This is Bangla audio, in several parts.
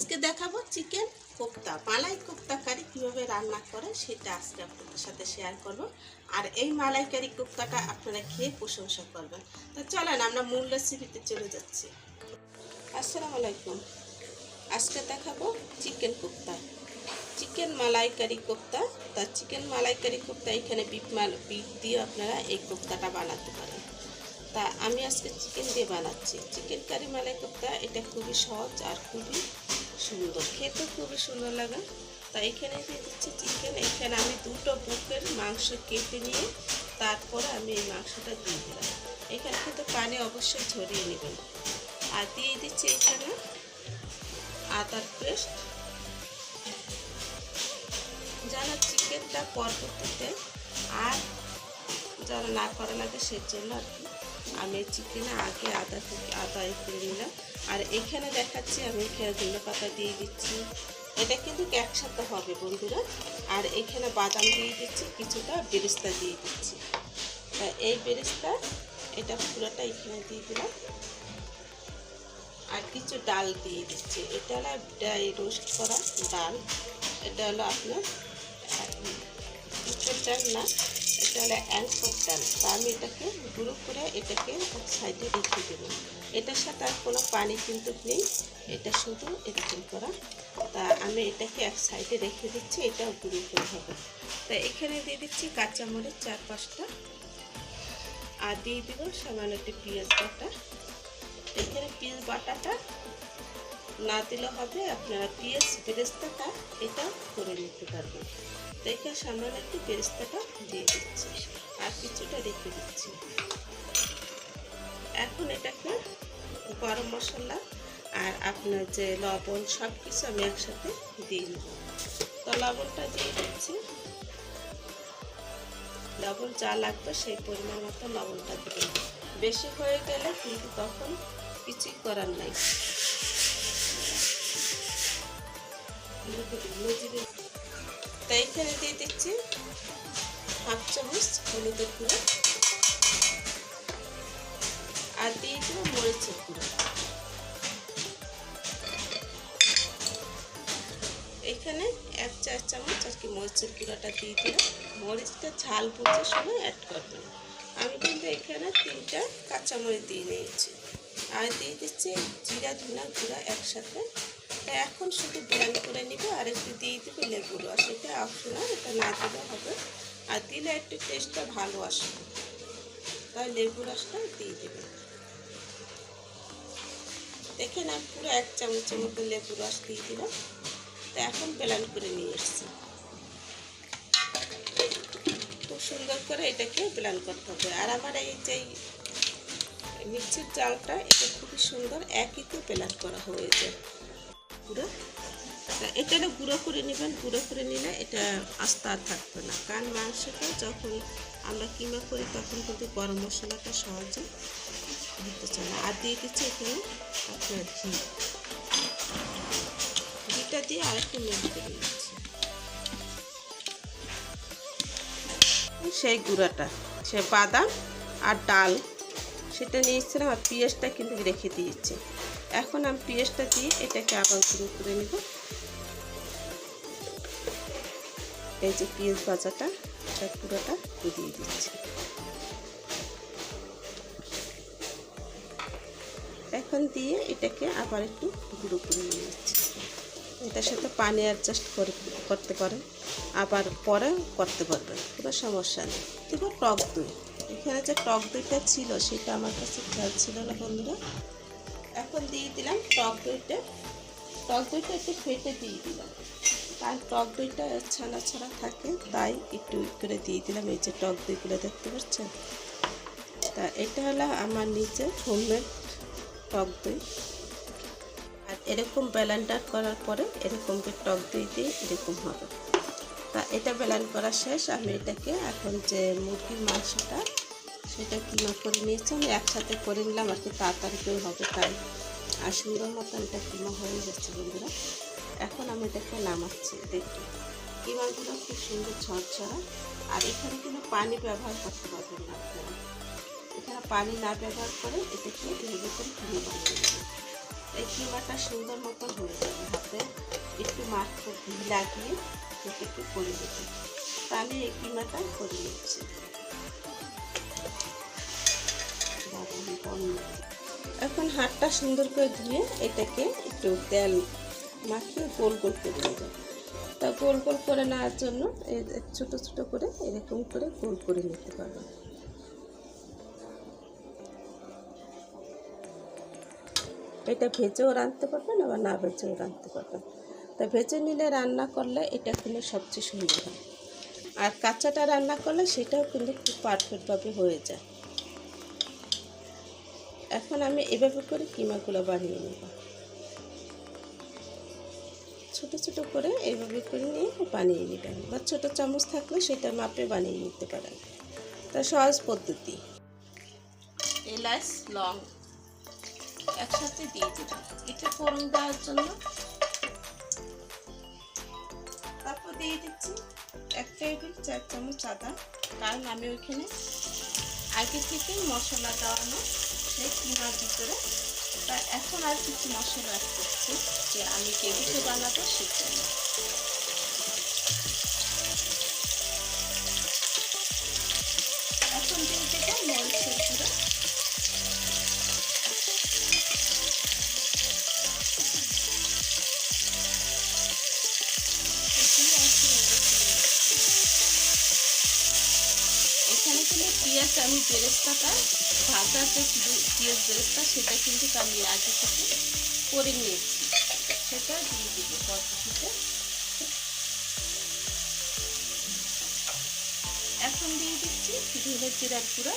আজকে দেখাবো চিকেন কোপ্তা, মালাই কোপ্তা কারি কীভাবে রান্না করে সেটা আজকে আপনাদের সাথে শেয়ার করব। আর এই মালাই কারি কোপ্তাটা আপনারা খেয়ে প্রশংসা করবেন। তো চলেন, আমরা মূল রেসিপিতে চলে যাচ্ছি। আসসালামু আলাইকুম। আজকে দেখাবো চিকেন কোপ্তা। চিকেন মালাইকারি কোপ্তা, তা চিকেন মালাইকারি কোপ্তা এখানে বিফ মাল বিফ দিয়ে আপনারা এই কোপ্তাটা বানাতে পারেন। তা আমি আজকে চিকেন দিয়ে বানাচ্ছি। চিকেন কারি মালাই কোপ্তা, এটা খুবই সহজ আর খুবই সুন্দর। খেতে খুবই সুন্দর লাগে। তা এখানে দিয়ে দিচ্ছি চিকেন এখানে আমি দুটো বুকের মাংস কেটে নিয়ে তারপরে আমি এই মাংসটা দিয়ে দিলাম। এখানে কিন্তু পানি অবশ্যই ঝরিয়ে নেবেন। আর দিয়ে দিচ্ছি এখানে আদার পেস্ট। যেন চিকেনটা পরবর্তীতে আর যেন না করা লাগে, সেজন্য আর কি আমি চিকেনে আগে আদা আদা করে নিলাম। আর এখানে দেখাচ্ছি আমি ধনে পাতা দিয়ে দিচ্ছি। এটা কিন্তু একসাথে হবে বন্ধুরা। আর এখানে বাদাম দিয়ে দিচ্ছি, কিছুটা বেরেস্তা দিয়ে দিচ্ছি। তা এই বেরেস্তা, এটা পুরোটা এখানে দিয়ে দিলাম। আর কিছু ডাল দিয়ে দিচ্ছি। এটা হলো রোস্ট করা ডাল। এটা হলো আপনার ডাল না এটা হলো অ্যাঙ্কর ডাল তা আমি এটাকে গুঁড়ো করে এটাকে এক সাইডে রেখে দেবো। এটার সাথে আর কোনো পানি কিন্তু নেই। এটা শুধু এরকম করা। তা আমি এটাকে এক সাইডে রেখে দিচ্ছি, এটাও গুঁড়ো করে হবে। তা এখানে দিয়ে দিচ্ছি কাঁচামরিচ চার পাঁচটা আর দিয়ে দেবো সামান্য একটু পেঁয়াজ বাটা। এখানে পেঁয়াজ বাটাটা না দিলে হবে, আপনারা পেঁয়াজ বেরেস্তাটা এটা করে নিতে পারবেন। এখানে সামান্য একটু বেরেস্তাটা দিয়ে দিচ্ছি আর কিছুটা রেখে দিচ্ছি। এখন এটাকে গরম মশলা আর আপনার যে লবণ সব কিছু আমি একসাথে দিয়ে নেব। তো লবণটা দিয়ে দিচ্ছি। লবণ যা লাগবে সেই পরিমাণ মতো লবণটা দেবেন বেশি হয়ে গেলে কিন্তু তখন কিছুই করার নাই। তাই এখানে দিয়ে দিচ্ছি হাফ চামচ হলুদের গুঁড়ো আর দিয়ে দিব মরিচের গুঁড়ো। এখানে এক চার চামচ আর কি মরিচের গুঁড়োটা দিয়ে দিলাম। মরিচটা ঝাল বুঝে সময় অ্যাড করবেন। আমি কিন্তু এখানে তিনটা কাঁচামরিচ দিয়ে নিয়েছি। আর দিয়ে দিচ্ছি জিরা ধুনা গুঁড়া একসাথে। এখন শুধু ব্লেন্ড করে নিব আর একটু দিয়ে দেবো লেবু রস। এটা অপশনাল এটা না দিলে হবে। আর দিলে একটু টেস্টটা ভালো আসবে তাই লেবু রসটা দিয়ে দেবে। দেখেন আমি পুরো এক চামচের মতো লেবু রস দিয়ে দিলাম। তো এখন ব্লেন্ড করে নিয়ে এসছি খুব সুন্দর করে এটাকে ব্লেন্ড করতে হবে। আর আমার এই যে মিক্সির চালটা এটা খুবই সুন্দর একইতে ব্লেন্ড করা হয়ে পুরো এটা গুঁড়ো করে নেবেন, গুঁড়ো করে নিলে এটা আস্তে আর থাকবে না। কারণ মাংসটা যখন আমরা কিমা করি, তখন কিন্তু গরম মশলাটা সহজে দিতে চায় না। আর দিয়ে দিচ্ছি এখানে আপনার ঘি। ঘিটা দিয়ে আরেকটু মেল্ট করে নিচ্ছি। সেই গুঁড়াটা, সে বাদাম আর ডাল, সেটা নিয়েছিলাম আর পেঁয়াজটা কিন্তু রেখে দিয়েছি। এখন আমি পেঁয়াজটা দিয়ে এটাকে আবার গুঁড়ো করে নেব। এই যে পেঁয়াজ ভাজাটা, এটা পুরোটা দিয়ে দিচ্ছি। এখন দিয়ে এটাকে আবার একটু গুঁড়ো করে নিয়ে যাচ্ছি এটার সাথে পানি অ্যাডজাস্ট করে, করতে পারেন। আবার পরে করতে পারবেন, কোনো সমস্যা নেই। দেখো টক দই, এখানে যে টক দইটা ছিল, সেটা আমার কাছে খেয়াল ছিল না বন্ধুরা। এখন দিয়ে দিলাম টক দইটা। টক দইটা একটু ফেটে দিয়ে দিলাম। আর টক দইটা ছানা ছাড়া থাকে, তাই একটু করে দিয়ে দিলাম। এই যে টক দইগুলো দেখতে পাচ্ছেন? তা এটা হলো আমার নিচে হোমমেড টক দই। আর এরকম ব্যালেন্ডার করার পরে এরকম টক দই দিয়ে এরকম হবে। তা এটা ব্যালান করা শেষ। আমি এটাকে এখন যে মুরগির মাংসটা, সেটা কিমা করে নিয়েছি। আমি একসাথে করে নিলাম, আর কি তাড়াতাড়ি হবে তাই। আর সুন্দর মতো এটা কিমা হয়ে যাচ্ছে বন্ধুরা। এখন আমি এটাকে নামাচ্ছি দেখি কিমাগুলো খুব সুন্দর ঝরঝরা। আর এখানে কিন্তু পানি ব্যবহার করতে পারবেন না আপনারা। এখানে পানি না ব্যবহার করে এটাকে ভেবে করে কিমা বানিয়ে দেবেন এই কিমাটা সুন্দর মতো হয়ে যাবে। হাতে মাখবো ঘি লাগিয়ে একটু করে দেবো তা আমি এই কিমাটা করে নিচ্ছি। এখন হাতটা সুন্দর করে ধুয়ে এটাকে একটু তেল মাখিয়ে গোল গোল করে নেব। তা গোল গোল করে নেওয়ার জন্য ছোটো ছোটো করে এরকম করে গোল করে নিতে পারবেন এটা ভেজেও রাঁধতে পারবেন, আবার না ভেজেও রাঁধতে পারবেন। তা ভেজে নিলে রান্না করলে এটা কিন্তু সবচেয়ে সুন্দর হয়। আর কাঁচাটা রান্না করলে সেটাও কিন্তু খুব পারফেক্টভাবে হয়ে যায়। এখন আমি এভাবে করে কিমাগুলো বানিয়ে নেব। ছোট ছোট করে এইভাবে করে নিয়ে বানিয়ে নেবেন বা ছোটো চামচ থাকলে সেটা মাপে বানিয়ে নিতে পারেন। তা সহজ পদ্ধতি। এলাচ, লং একসাথে দিয়ে দেবেন। এটা ফোড়ন দেওয়ার জন্য। তারপর দিয়ে দিচ্ছি এক টেবিল চার চামচ আদা। কারণ আমি ওইখানে আগে থেকে মশলা দেওয়ানো সেই কিমার ভিতরে। তা এখন আর কিছু মশলা অ্যাড করছি, যে আমি কেবিসে বানাবো সেটা এখন দিয়ে দেবো মরিচের গুঁড়ো। এখানে কিন্তু পেঁয়াজ আমি বেরেস্তাটা ভাজা যে পেঁয়াজ বেরেস্তা সেটা কিন্তু আমি আগে থেকে করে নিয়েছি। সেটা দিয়ে দিব পদ্ধতিতে। এখন দিয়ে দিচ্ছি ধনে জিরার গুঁড়া।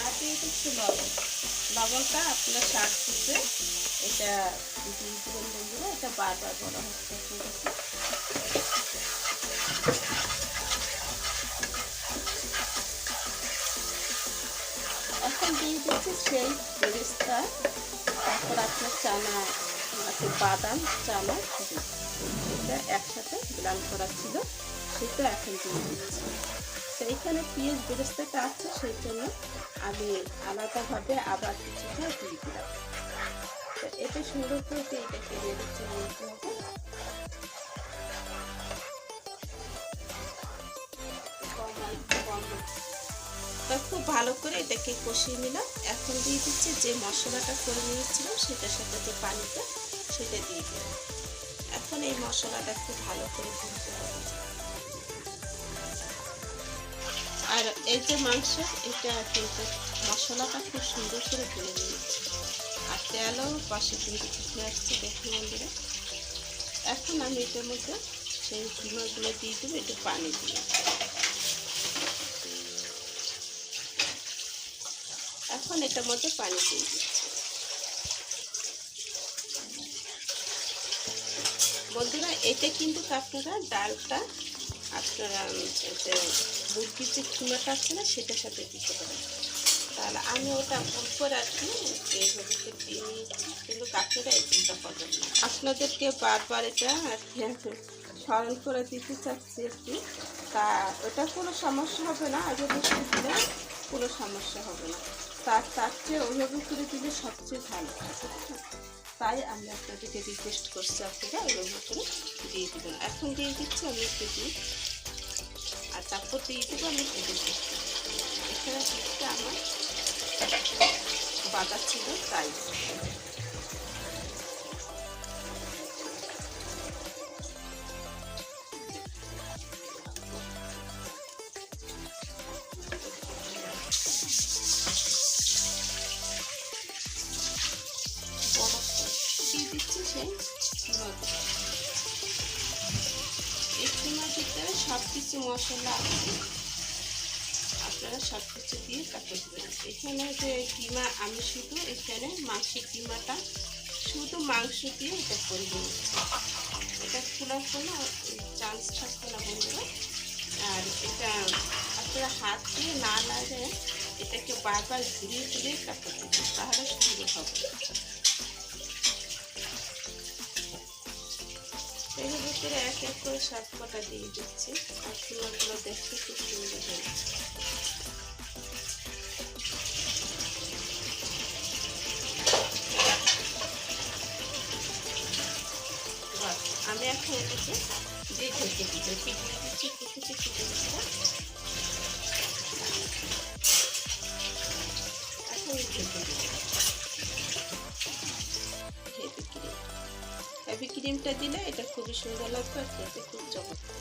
আর দিয়ে দিচ্ছি লবণ। লবণটা আপনার শাক এটা দিয়ে দিবেন বন্ধুরা এটা বারবার বলা হচ্ছে আপনাদেরকে এখন দিয়ে দিচ্ছি সেই বেরেস্তা তারপর আপনার চানা আছে বাদাম চানা এটা একসাথে ব্লান করা ছিল সেটা এখন দিয়ে দিচ্ছি সেইখানে পেঁয়াজ বেরেস্তাটা আছে সেই জন্য আমি আলাদাভাবে আবার কিছুটা দিয়ে দিলাম। তো এটা সুন্দর করে এটাকে নেড়ে চেড়ে নিতে হবে খুব ভালো করে এটাকে কষিয়ে নিলাম। এখন দিয়ে দিচ্ছি যে মশলাটা করে নিয়েছিলাম, সেটার সাথে যে পানিটা, সেটা দিয়ে দিলাম। এখন এই মশলাটা খুব ভালো করে হবে আর এই যে মাংস, এটা কিন্তু মশলাটা খুব সুন্দর করে ভুনে নিয়েছি। তেলও পাশে কিন্তু ফুটে আসছে দেখুন বন্ধুরা। এখন আমি এটার মধ্যে সেই কিমাগুলো দিয়ে দেবো, একটু পানি দিয়ে। এখন এটার মধ্যে পানি দিয়ে দিচ্ছি। বন্ধুরা, এটা কিন্তু আপনারা ডালটা, আপনারা মুরগির যে কিমাটা আছে না, সেটার সাথে দিতে পারেন। তাহলে আমি ওটা ভুল করে কি এইভাবে দিয়ে কিন্তু কাকেরা এই চিন্তা করবেন না। আপনাদেরকে বারবার এটা স্মরণ করে দিতে চাচ্ছি একটু তা ওটা কোনো সমস্যা হবে না, আগে বসে দিলে কোনো সমস্যা হবে না। তার তার চেয়ে ওইভাবে করে দিলে সবচেয়ে ভালো তাই আমি আপনাদেরকে রিকোয়েস্ট করছি আপনারা ওইভাবে করে দিয়ে দেবেন। এখন দিয়ে দিচ্ছি, আমি একটু আর তারপর দিয়ে দেবো, আমি একটু দুধ এখানে দুধটা আমার বাটা ছিল তাই। দিয়ে দিচ্ছি সেই কিমাগুলো এই কিমার ভিতরে সব কিছু মশলা আছে। আপনারা সব কিছু দিয়ে তাকে দেবেন এখানে যে কিমা, আমি শুধু এখানে মাংসের কিমাটা, শুধু মাংস দিয়ে এটা করে নিয়েছি এটা খোলার কোনো চান্স থাকবে না বন্ধুরা আর এটা আপনারা হাত দিয়ে না লাগে এটাকে বারবার ঘুরিয়ে ঘুরিয়ে কাটতে দেবেন, তাহলে সুন্দর হবে। এর ভিতরে এক এক করে সব কটা দিয়ে দিচ্ছি। আর কিমাগুলো দেখতে খুব সুন্দর হয়েছে। কুচি কুচি জিনিসটা এখন হেভি ক্রিম হেভি ক্রিমটা দিলে এটা খুবই সুন্দর লাগবে আর খেতে খুব চমৎকার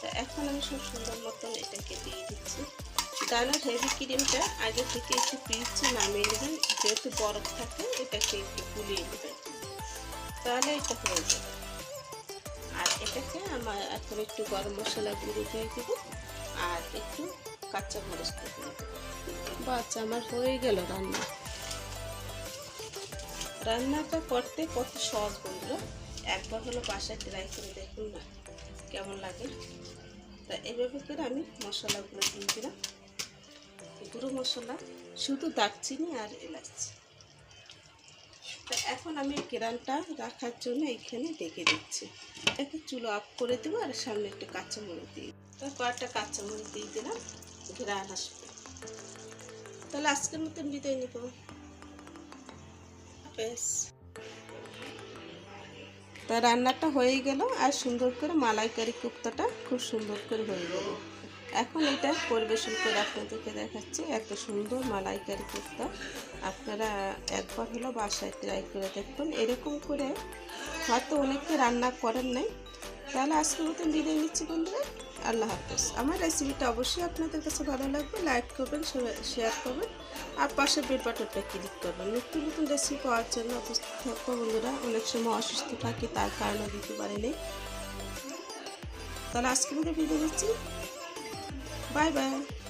তা এখন আমি সব সুন্দর মতন এটাকে দিয়ে দিচ্ছি। ডালের হেভি ক্রিমটা আগে থেকে একটু পিছিয়ে নামিয়ে নেবেন। যেহেতু বরফ থাকে, এটাকে একটু গুলিয়ে নেবেন। তাহলে এটা হয়ে যাবে। এটাকে আমার এখন একটু গরম মশলা গুঁড়ো দিয়ে দেব আর একটু কাঁচা মরিচ দিয়ে বাচ্চা, আমার হয়ে গেল রান্না। রান্নাটা করতে কত সহজ বন্ধুরা একবার হলো বাসায় ট্রাই করে দেখুন না কেমন লাগে। তা এভাবে করে আমি মশলাগুলো দিয়ে দিলাম। গুঁড়ো মশলা, শুধু দারচিনি আর এলাচ। তা এখন আমি কেরানটা রাখার জন্য এখানে ডেকে দিচ্ছি। একে চুলো আপ করে দেবো আর সামনে একটা কাঁচামরিচ দিয়ে তা কয়েকটা কাঁচামরিচ দিয়ে দিলাম ঘেরান আসবে তাহলে আজকের মতন বিদায় নিব। বেশ তা রান্নাটা হয়ে গেল আর সুন্দর করে মালাইকারি কোপ্তাটা খুব সুন্দর করে হয়ে গেল। এখন এটা পরিবেশন করে আপনাদেরকে দেখাচ্ছি এত সুন্দর মালাইকারি কোপ্তা আপনারা একবার হলো বাসায় ট্রাই করে দেখবেন এরকম করে হয়তো অনেকে রান্না করেন নাই। তাহলে আজকের মতন বিদায় নিচ্ছি বন্ধুরা। আল্লাহ হাফেজ। আমার রেসিপিটা অবশ্যই আপনাদের কাছে ভালো লাগবে লাইক করবেন শেয়ার করবেন, আর পাশে বাটনটা ক্লিক করবেন। নতুন নতুন রেসিপি পাওয়ার জন্য উপস্থিত বন্ধুরা। অনেক সময় অসুস্থ থাকি, তার কারণে দিতে পারিনি। তাহলে আজকের মতো বিদায় নিচ্ছি। Bye bye.